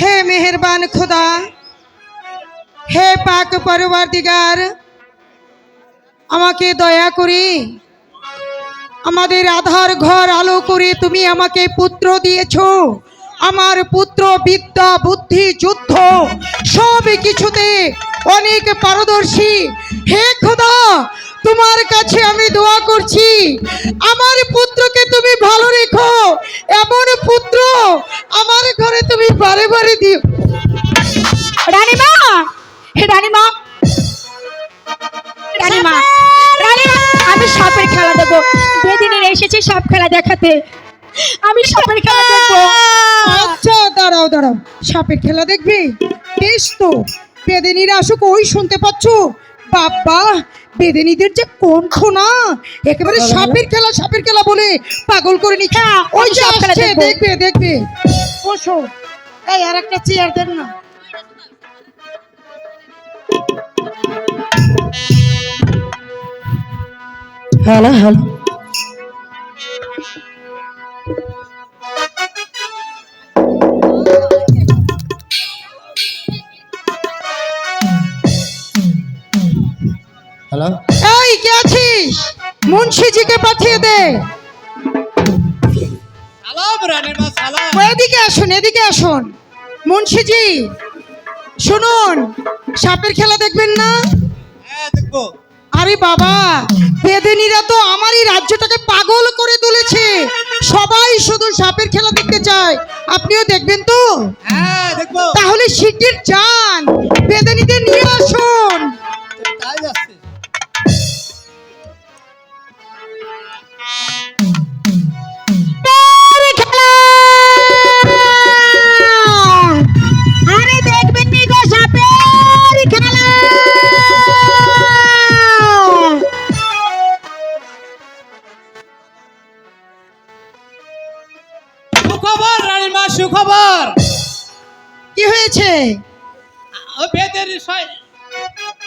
হে মেহেরবান খোদা, হে পাক পরবার দিগার আমাকে দয়া করে আমাদের আধার ঘর আলো করে তুমি আমাকে পুত্র দিয়েছ। আমার পুত্র বিদ্যা, বুদ্ধি, যুদ্ধ, সব কিছুতে অনেক পারদর্শী। হে খোদা তোমার কাছে আমি দোয়া করছি। আমার পুত্রকে তুমি ভালো রেখো। এমন পুত্র আমার ঘরে তুমি বারে বারে দিও। রানীমা! রানীমা! রানীমা! রানীমা! আমি সাপের খেলা দেবো। বেদিনের এসেছে সাপ খেলা দেখাতে। আমি সাপের খেলা দেখব। আচ্ছা দাঁড়াও দাঁড়াও। সাপের খেলা দেখবে? বেশ তো। বেদেনিরা আসুক ওই শুনতে পাচ্ছ? বাবা বেদেনিদের যে কণ্ঠ না একেবারে সাপের খেলা সাপের খেলা বলে পাগল করে নিচ্ছে। হ্যাঁ, ওই যে আসছে, দেখবে। দেখবে বসো। এই আর একটা চেয়ার দেন না। Hello hello. হ্যালো এই কে আছিস? মুন্সিজিকে পাঠিয়ে দে। সালাম রানের সালাম। এদিকে আসুন এদিকে আসুন। মুন্সিজি শুনুন সাপের খেলা দেখবেন না? হ্যাঁ দেখব। আরে বাবা বেদেনিরা তো আমারই রাজ্যটাকে পাগল করে তুলেছে। সবাই শুধু সাপের খেলা দেখতে চায়। আপনিও দেখবেন তো? হ্যাঁ তাহলে শিগগির যান বেদেনিদের নিয়ে আসুন।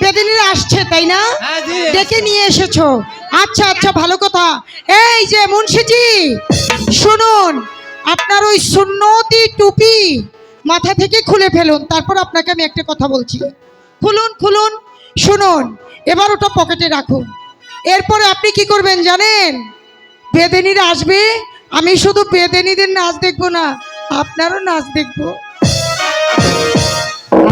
বেদিনীরা আসছে তাই না? হ্যাঁ ডেকে নিয়ে এসেছ। আচ্ছা আচ্ছা ভালো কথা। এই যে মুন্সিজি শুনুন আপনার ওই সুন্নতি টুপি মাথা থেকে খুলে ফেলুন তারপর আপনাকে আমি একটা কথা বলছি। খুলুন খুলুন শুনুন এবার ওটা পকেটে রাখুন। এরপরে আপনি কি করবেন জানেন? বেদেনিরা আসবে আমি শুধু বেদেনিদের নাচ দেখব না আপনারও নাচ দেখব।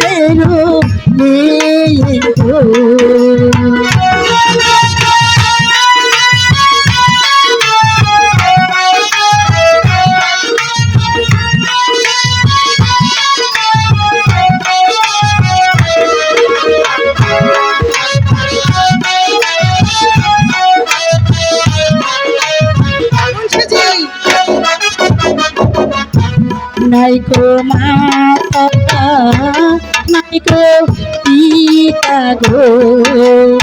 বেরো মুন্সিজি গো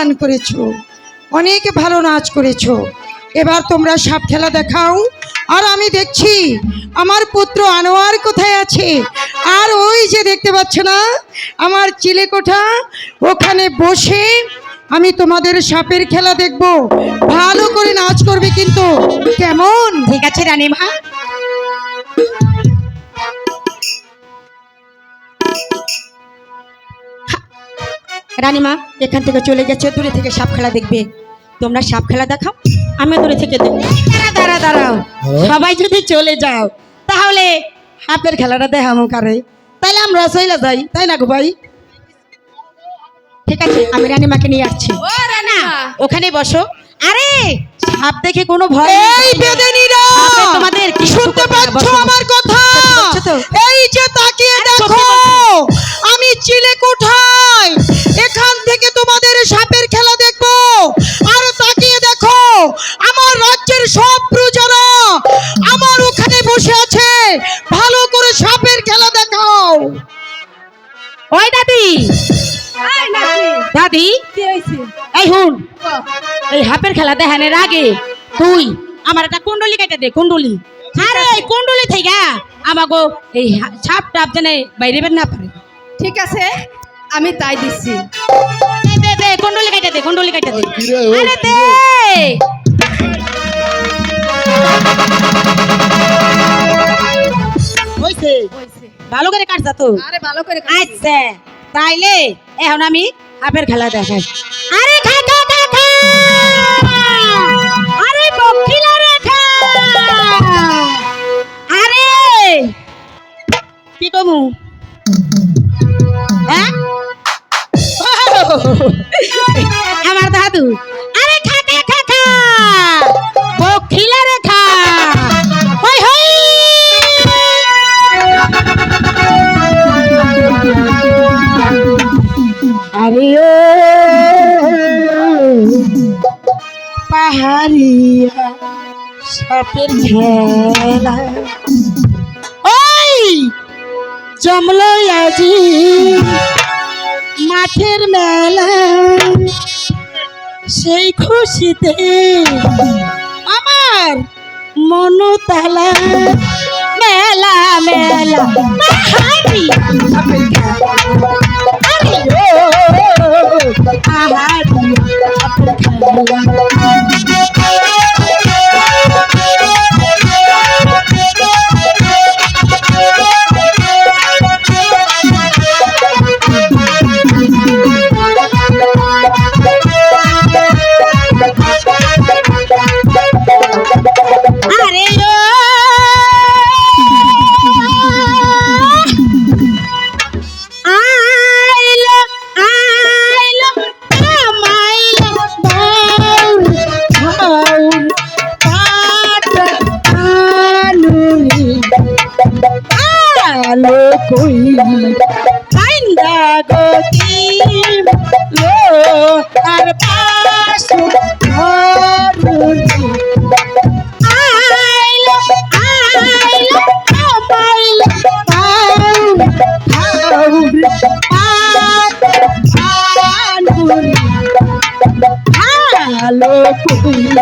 গান করেছ, অনেক ভালো নাচ করেছ। এবার তোমরা সাপ খেলা দেখাও। আর আমি দেখছি আমার পুত্র আনোয়ার কোথায় আছে? আর ওই যে দেখতে পাচ্ছ না, আমার চিলেকোঠা, ওখানে বসে আমি তোমাদের সাপের খেলা দেখব। ভালো করে নাচ করবে কিন্তু। কেমন? ঠিক আছে রানীমা। রানীমা এখান থেকে চলে গেছে দূরে থেকে সাপ খেলা দেখবে। তোমরা সাপ খেলা দেখাও আমি দূরে থেকে দেখব। দাঁড়া দাঁড়া দাঁড়াও সবাই যদি চলে যাও তাহলে সাপের খেলাটা দেখামো কারে তাইলে আমরা চলে যাই তাই না গো ভাই? ঠিক আছে আমি রানিমাকে নিয়ে আসছি। ও রানা ওখানে বসো। আরে! সাপ দেখে কোনো ভয়। এই বেদেনীরা তোমাদের কি শুনতে পাচ্ছো। আমার কথা? এই যে তাকিয়ে দেখো আমি চিলে কোঠায়। এখান থেকে তোমাদের সাপের খেলা দেখব। দেখানোর আগে তুই আমার একটা কুণ্ডলি কেটে দে কুণ্ডলি। আরে এই কুণ্ডলি থেকে আমাগো এই সাপ টাপ জানে বাইরে বের না পারে। ঠিক আছে আমি তাই দিচ্ছি। দে, দে কুণ্ডলি কেটে দে কুণ্ডলি কেটে দে। আরে দে। হইছে। ভালো করে কাটছা তো। আরে ভালো করে আচ্ছা তাইলে এখন আমি হাফের খেলা দেখাই আরে খা খা খা খা! কি কমু হ্যাঁ? আমার দাদু। আরে খা খা খা খা। বকিলা রে খা। হই হই। আরে ও। পাহাড়িয়া সাপের খেলা জমল আজি। মাঠের মেলা সেই খুশিতে আমার মনতালা। মেলা মেলা হারি আহারি। খুদিয়া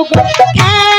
নৌকা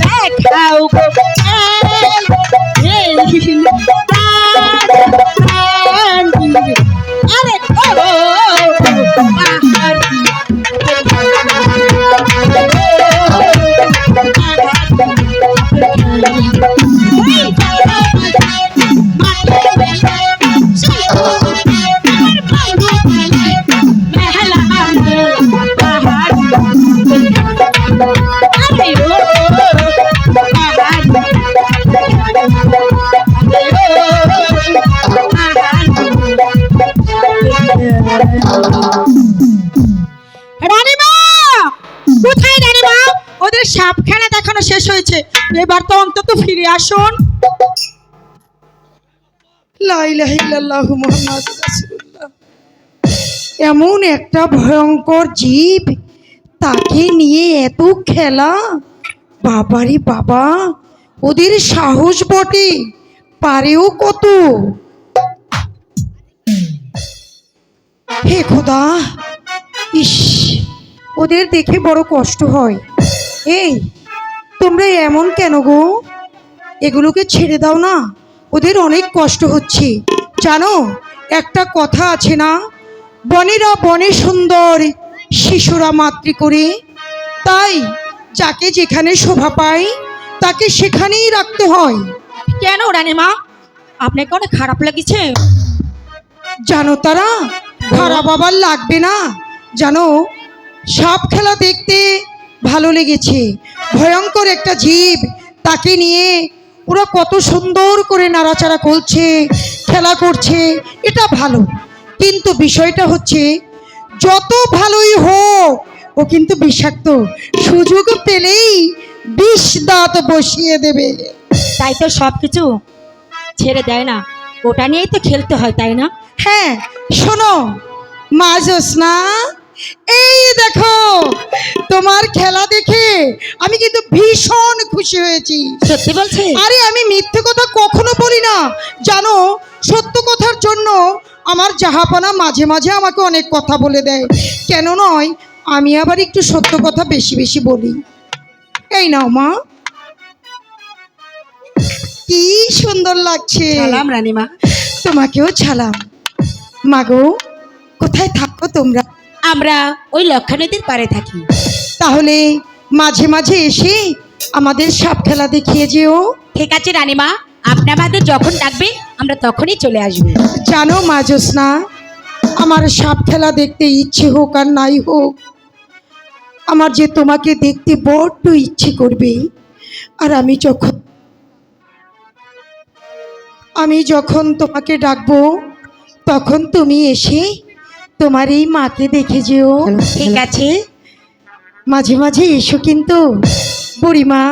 দেখাও গো এবার তো অন্তত ফিরে আসুন। এমন একটা ভয়ঙ্কর জীব তাকে নিয়ে এত খেলা। বাবারে বাবা, ওদের সাহস বটে, পারেও কত? হে খোদা, ইস, ওদের দেখে বড় কষ্ট হয়। এই তোমরা এমন কেন গো? এগুলোকে ছেড়ে দাও না। ওদের অনেক কষ্ট হচ্ছে। জানো একটা কথা আছে না? বনেরা বনে সুন্দর শিশুরা মাতৃ করে। তাই যাকে যেখানে শোভা পায় তাকে সেখানেই রাখতে হয়। কেন রানীমা? আপনাকে অনেক খারাপ লাগছে? জানো তারা খারাপ আবার লাগবে না। জানো সাপ খেলা দেখতে ভালো লেগেছে। ভয়ঙ্কর একটা জীব তাকে নিয়ে ওরা কত সুন্দর করে নাড়াচাড়া করছে খেলা করছে এটা ভালো। কিন্তু বিষয়টা হচ্ছে যত ভালোই হোক ও কিন্তু বিষাক্ত। সুযোগ পেলেই বিষ দাঁত বসিয়ে দেবে। তাই তো সব কিছু ছেড়ে দেয় না। ওটা নিয়েই তো খেলতে হয় তাই না? হ্যাঁ শোনো মা জোসনা এই দেখো তোমার খেলা দেখে আমি কিন্তু ভীষণ খুশি হয়েছি। সত্যি বলছে? আরে আমি মিথ্যে কথা কখনো বলি না। জানো সত্য কথার জন্য আমার জাহাপনা মাঝে মাঝে আমাকে অনেক কথা বলে দেয়। কেন নয় আমি আবার একটু সত্য কথা বেশি বেশি বলি। এই নাও মা। কি সুন্দর লাগছে। সালাম রানীমা। তোমাকেও ছালাম। মাগো কোথায় থাকো তোমরা? আমরা ওই লক্ষা নদীর পারে থাকি। তাহলে মাঝে মাঝে এসে আমাদের সাপ খেলা দেখিয়ে যেও। ঠিক আছে রানীমা আপনি আমাদের যখন ডাকবে আমরা তখনই চলে আসব। জানো মা জ্যোৎস্না আমার সাপ খেলা দেখতে ইচ্ছে হোক আর নাই হোক আমার যে তোমাকে দেখতে বড্ড ইচ্ছে করবে আর আমি যখন আমি যখন তোমাকে ডাকবো তখন তুমি এসে তোমার এই মাকে দেখে যেও। ঠিক আছে মাঝে মাঝে এসো কিন্তু। বুড়িমা।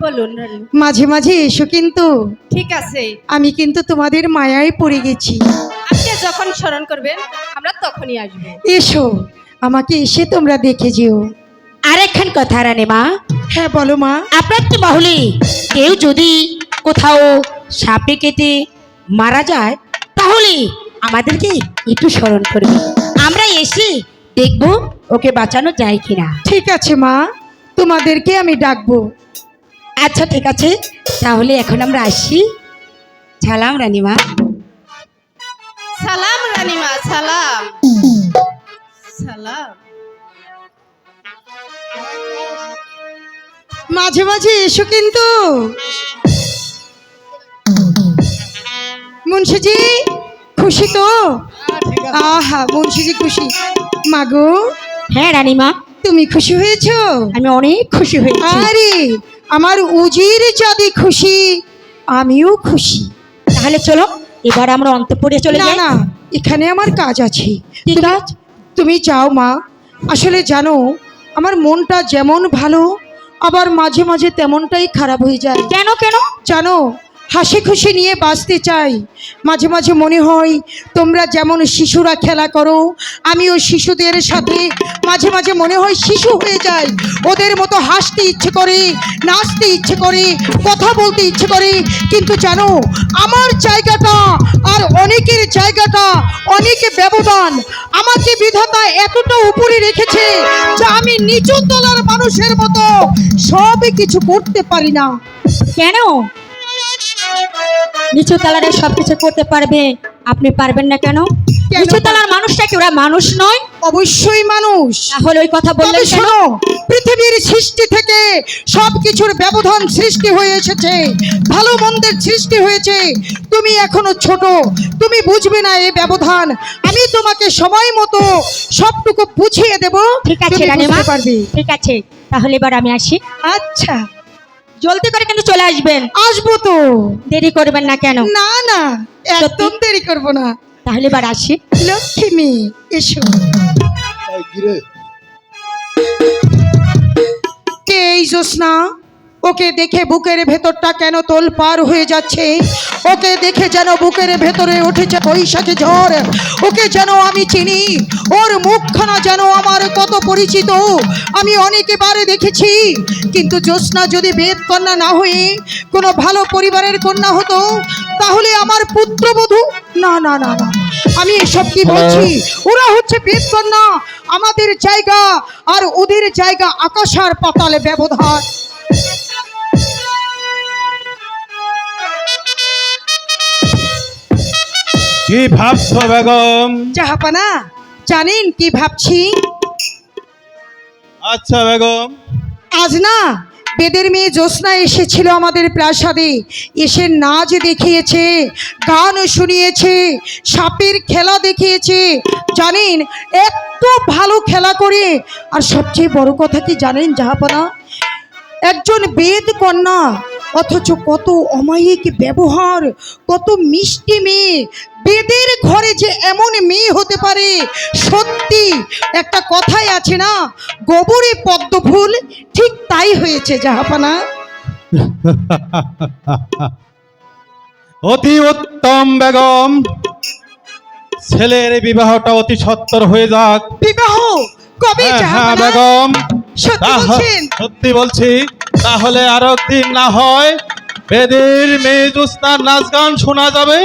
বলুন মাঝে মাঝে এসো কিন্তু। ঠিক আছে। আমি কিন্তু তোমাদের মায়ায় পড়ে গেছি। আপনি যখন স্মরণ করবেন আমরা তখনই আসব। এসো আমাকে এসে তোমরা দেখে যেও। আরেকখান কথা রানে মা। হ্যাঁ বলো মা। আপনার তো বাহুলি কেউ যদি কোথাও সাপে কেটে মারা যায় তাহলে আমাদেরকে একটু স্মরণ করবে। আমরা এসে দেখব ওকে বাঁচানো যায় কিনা। ঠিক আছে মা। তোমাদেরকে আমি ডাকবো। আচ্ছা ঠিক আছে। তাহলে এখন আমরা আসি। সালাম রানীমা। সালাম রানীমা সালাম। সালাম। মাঝে মাঝে এসো কিন্তু। মুন্সিজি। খুশি তো? হ্যাঁ, ঠিক আছে। আহা মুন্সিজি খুশি। মাগো হ্যাঁ রানীমা। তুমি খুশি হয়েছো? আমি অনেক খুশি হয়েছি। আরে আমার উজির যদি খুশি আমিও খুশি। তাহলে চলো এবার আমরা অন্তপুরে চলে যাই। না এখানে আমার কাজ আছে। কি তুমি- কাজ? তুমি যাও মা। আসলে জানো আমার মনটা যেমন ভালো আবার মাঝে মাঝে তেমনটাই খারাপ হয়ে যায়। কেন কেন? জানো হাসি খুশি নিয়ে বাঁচতে চাই। মাঝে মাঝে মনে হয়, তোমরা যেমন শিশুরা খেলা করো, আমিও শিশুদের সাথে মাঝে মাঝে মনে হয় শিশু হয়ে যায় ওদের মতো হাসতে ইচ্ছে করে, নাচতে ইচ্ছে করে, কথা বলতে ইচ্ছে করে, কিন্তু জানো, আমার জায়গাটা আর অনেকের জায়গাটা অনেক ব্যবধান। আমাকে বিধাতা এতটা উপরে রেখেছে যে আমি নিচু তলার মানুষের মতো সব কিছু করতে পারি না। কেন? নিচু তলারে সবকিছু করতে পারবে। আপনি পারবেন না কেন? নিচু তলার মানুষটা কি? ওরা মানুষ নয়? অবশ্যই মানুষ। তাহলে ওই কথা তবে বললেন শোনো পৃথিবীর সৃষ্টি থেকে সব কিছুর ব্যবধান সৃষ্টি হয়ে এসেছে। ভালো মন্দের সৃষ্টি হয়েছে। তুমি এখনও ছোট। তুমি বুঝবে না এই ব্যবধান। আমি তোমাকে সময় মতো সবটুকু বুঝিয়ে দেব। ঠিক আছে পারবে। ঠিক আছে। তাহলে এবার আমি আসি। আচ্ছা। জলদি করে কিন্তু চলে আসবেন। আসব তো। দেরি করবেন না কেন? না না একদম দেরি করব না। তাহলে এবার আসি। লক্ষ্মী এসো। কে এই জ্যোৎস্না? ওকে দেখে বুকের ভেতরটা কেন তোল পার হয়ে যাচ্ছে? ওকে দেখে যেন বুকের ভেতরে উঠেছে বৈশাখী ঝড়। ওকে যেন আমি চিনি। ওর মুখখানা যেন আমার কত পরিচিত। আমি অনেকবারে দেখেছি। কিন্তু জ্যোৎস্না যদি বেদ কন্যা না হয়ে কোনো ভালো পরিবারের কন্যা হতো তাহলে আমার পুত্রবধূ? না না না না। আমি এসব কি বলছি? ওরা হচ্ছে বেদ কন্যা। আমাদের জায়গা আর ওদের জায়গা আকাশ আর পাতালে ব্যবধান। কি ভাবছ বেগম? জাহাপানা জানেন কি ভাবছি? আচ্ছা বেগম। আজ না বেদের মেয়ে জ্যোৎস্না এসেছিল আমাদের প্রাসাদে। এসে নাচ দেখিয়েছে গান শুনিয়েছে সাপের খেলা দেখিয়েছে। জানেন এত ভালো খেলা করে। আর সবচেয়ে বড় কথা কি জানেন জাহাপানা একজন বেদ কন্যা অথচ কত অমায়িক ব্যবহার কত মিষ্টি মেয়ে বেদের ঘরে যে এমন মেয়ে হতে পারে সত্যি একটা কথাই আছে না গোবরে পদ্ম ফুল ঠিক তাই হয়েছে জাহাপানা। অতি উত্তম বেগম ছেলের বিবাহটা অতি সত্তর হয়ে যাক। বিবাহ? কবে হ্যাঁ, হ্যাঁ বেগম। সত্যি বলছি তাহলে আর দিন না হয় বেদের মেয়ে জ্যোৎস্নার নাচ গান শোনা যাবে।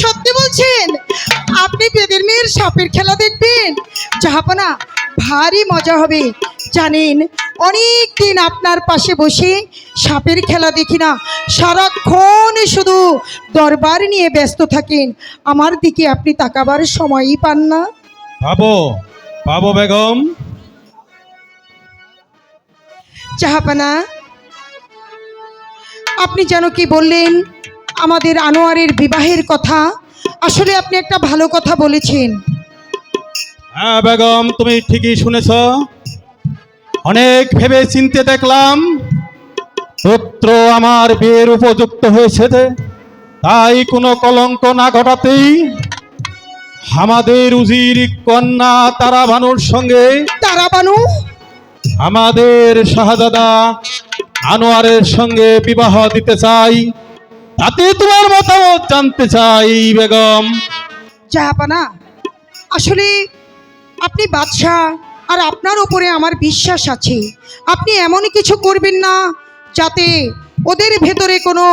সত্যি বলছেন? আপনি বেদের মেয়ের সাপের খেলা দেখবেন। জাহাপানা ভারী মজা হবে। জানেন অনেক দিন আপনার পাশে বসে সাপের খেলা দেখি না। সারাক্ষণ শুধু দরবার নিয়ে ব্যস্ত থাকেন। আমার দিকে আপনি তাকাবার সময়ই পান না। পাবো পাবো বেগম। জাহাপানা আপনি যেন কি বললেন? আমাদের আনোয়ারের বিবাহের কথা। আসলে আপনি একটা ভালো কথা বলেছেন। হ্যাঁ বেগম তুমি ঠিকই শুনেছ। অনেক ভেবে চিনতে দেখলাম পুত্র আমার বিয়ের উপযুক্ত হয়েছে তাই কোনো কলঙ্ক না ঘটাতেই আমাদের উজির কন্যা তারা ভানুর সঙ্গে তারা বানু আমাদের শাহজাদা আনোয়ারের সঙ্গে বিবাহ দিতে চাই। তাতে তোমার মতামত জানতে চাই, বেগম। জাহাপানা, আসলে আপনি বাদশাহ আর আপনার ওপরে আমার বিশ্বাস আছে। আপনি এমন কিছু করবেন না যাতে ওদের ভেতরে কোনো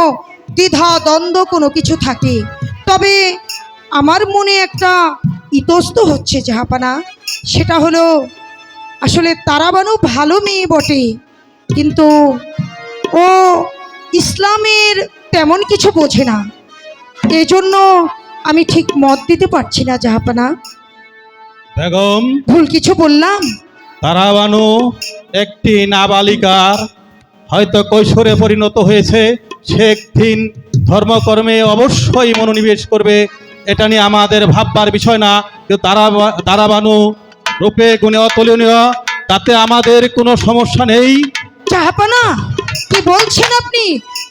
দ্বিধা, দ্বন্দ্ব, কোনো কিছু থাকে। তবে আমার মনে একটা ইতস্ত হচ্ছে জাহাপানা, সেটা হলো, আসলে তারাবানু ভালো মেয়ে বটে, কিন্তু ও ইসলামের তেমন কিছু বোঝে না। এজন্য আমি ঠিক মত দিতে পারছি না জাহাপানা। বেগম ভুল কিছু বললাম? তারাবানু একটি নাবালিকার হয়তো কৈশোরে পরিণত হয়েছে। সে একদিন ধর্মকর্মে অবশ্যই মনোনিবেশ করবে। এটা নিয়ে আমাদের ভাববার বিষয় না। কিন্তু তারা তারাবানু রূপে গুণে অতুলনীয় তাতে আমাদের কোনো সমস্যা নেই। জাহাপানা কি বলছেন আপনি?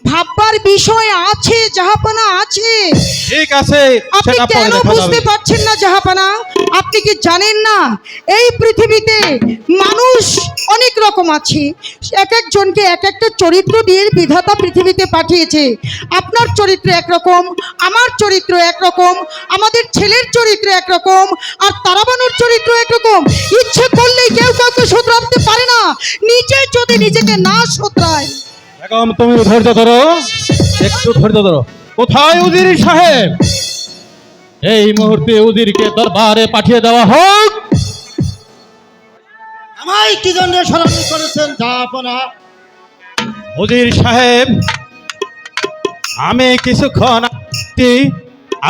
ভাববার বিষয় আছে জাহাপানা আছে। ঠিক আছে আপনি কেন বুঝতে পারছেন না জাহাপানা আপনি কি জানেন না এই পৃথিবীতে মানুষ অনেক রকম আছে। এক একজনকে এক একটা চরিত্র দিয়ে বিধাতা পৃথিবীতে পাঠিয়েছে। আপনার চরিত্র একরকম আমার চরিত্র একরকম আমাদের ছেলের চরিত্র একরকম আর তারাবানুর চরিত্র একরকম। ইচ্ছে করলেই কেউ কাউকে শোধরাতে পারে না। নিজে যদি নিজেকে না শোধরায় বেগম তুমি ধৈর্য ধরো। একটু ধৈর্য ধরো। কোথায় উজির সাহেব? এই মুহূর্তে উজিরকে দরবারে পাঠিয়ে দেওয়া হোক। আমায় কি জন্য স্মরণ করেছেন? উজির সাহেব আমি কিছুক্ষণ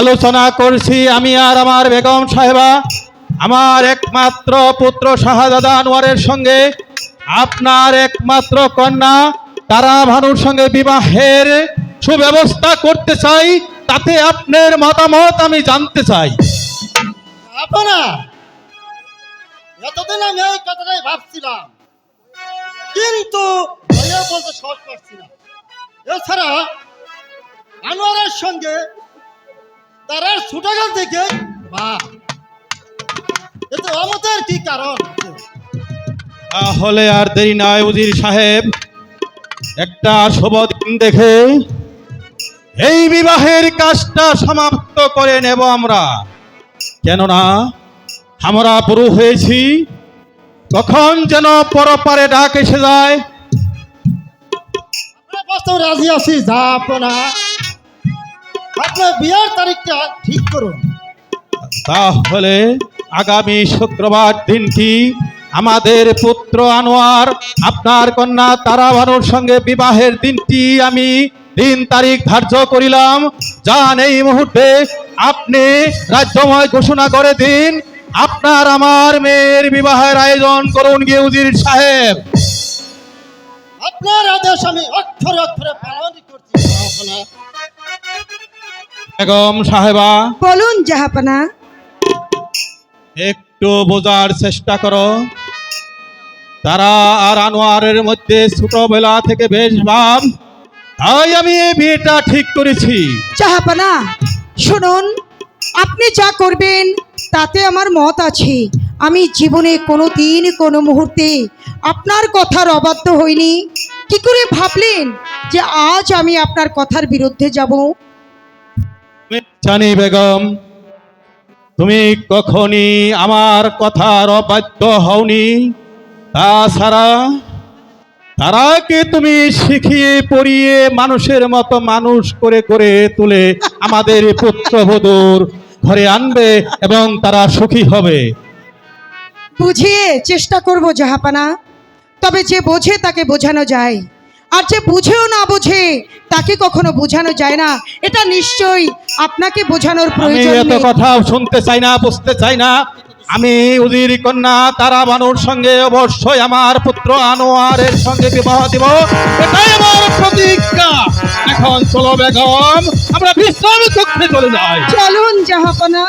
আলোচনা করছি। আমি আর আমার বেগম সাহেবা আমার একমাত্র পুত্র শাহজাদা আনোয়ারের সঙ্গে। আপনার একমাত্র কন্যা তারা ভানুর সঙ্গে বিবাহের সুব্যবস্থা করতে চাই তাতে আপনার মতামত আমি জানতে চাই। এতদিন আমি এই কথাটাই ভাবছিলাম। কিন্তু বলতে পাচ্ছি না। এছাড়া আনোয়ারের সঙ্গে তার থেকে বা এতে অমতের কি কারণ তাহলে আর দেরি নয় উজির সাহেব। একটা শুভ দিন দেখে এই বিবাহের কাজটা সমাপ্ত করে নেব আমরা। কেননা আমরা পুরু হয়েছি কখন যেন পরপারে ডাক এসে যায়। রাজি আছি যা আপনা আপনার বিয়ের তারিখটা ঠিক করুন। তাহলে আগামী শুক্রবার দিনটি আমাদের পুত্র আনোয়ার আপনার কন্যা তারা বানুর সঙ্গে বিবাহের দিনটি আমি দিন তারিখ ধার্য করিলাম। যান এই মুহূর্তে আপনি রাজ্যময় ঘোষণা করে দিন আপনার আমার মেয়ের বিবাহের আয়োজন করুন গিয়ে উজির সাহেব। আপনার আদেশ আমি অক্ষরে অক্ষরে পালন করছি। বেগম সাহেবা। বলুন জাহাপানা। একটু বোঝার চেষ্টা করো। তারা আর আনোয়ারের মধ্যে ছোটবেলা থেকে বেশ ভাব তাই আমি এই বিয়েটা ঠিক করেছি। জাহাপানা শুনুন আপনি যা করবেন তাতে আমার মত আছে। আমি জীবনে কোনো দিন কোনো মুহূর্তে আপনার কথার অবাধ্য হইনি। কি করে ভাবলেন যে আজ আমি আপনার কথার বিরুদ্ধে যাব? জানি বেগম তুমি কখনই আমার কথার অবাধ্য হওনি? তাছাড়া তারাকে তুমি শিখিয়ে পড়িয়ে মানুষের মতো মানুষ করে করে তুলে আমাদের পুত্রবধূর ঘরে আনবে এবং তারা সুখী হবে। বুঝিয়ে চেষ্টা করব জাহাপানা, তবে যে বোঝে তাকে বোঝানো যায়। আর যে বুঝেও না বোঝে তাকে কখনো বোঝানো যায় না। এটা নিশ্চয়ই আপনাকে বোঝানোর প্রয়োজন এত কথা শুনতে চাই না বুঝতে চাই না। আমি উজির কন্যা তারা বানুর সঙ্গে অবশ্যই আমার পুত্র আনোয়ারের সঙ্গে বিবাহ দিব। এটাই আমার প্রতিজ্ঞা। এখন চলো বেগম আমরা বিশ্রাম চলে যাই। চলুন জাহাপানা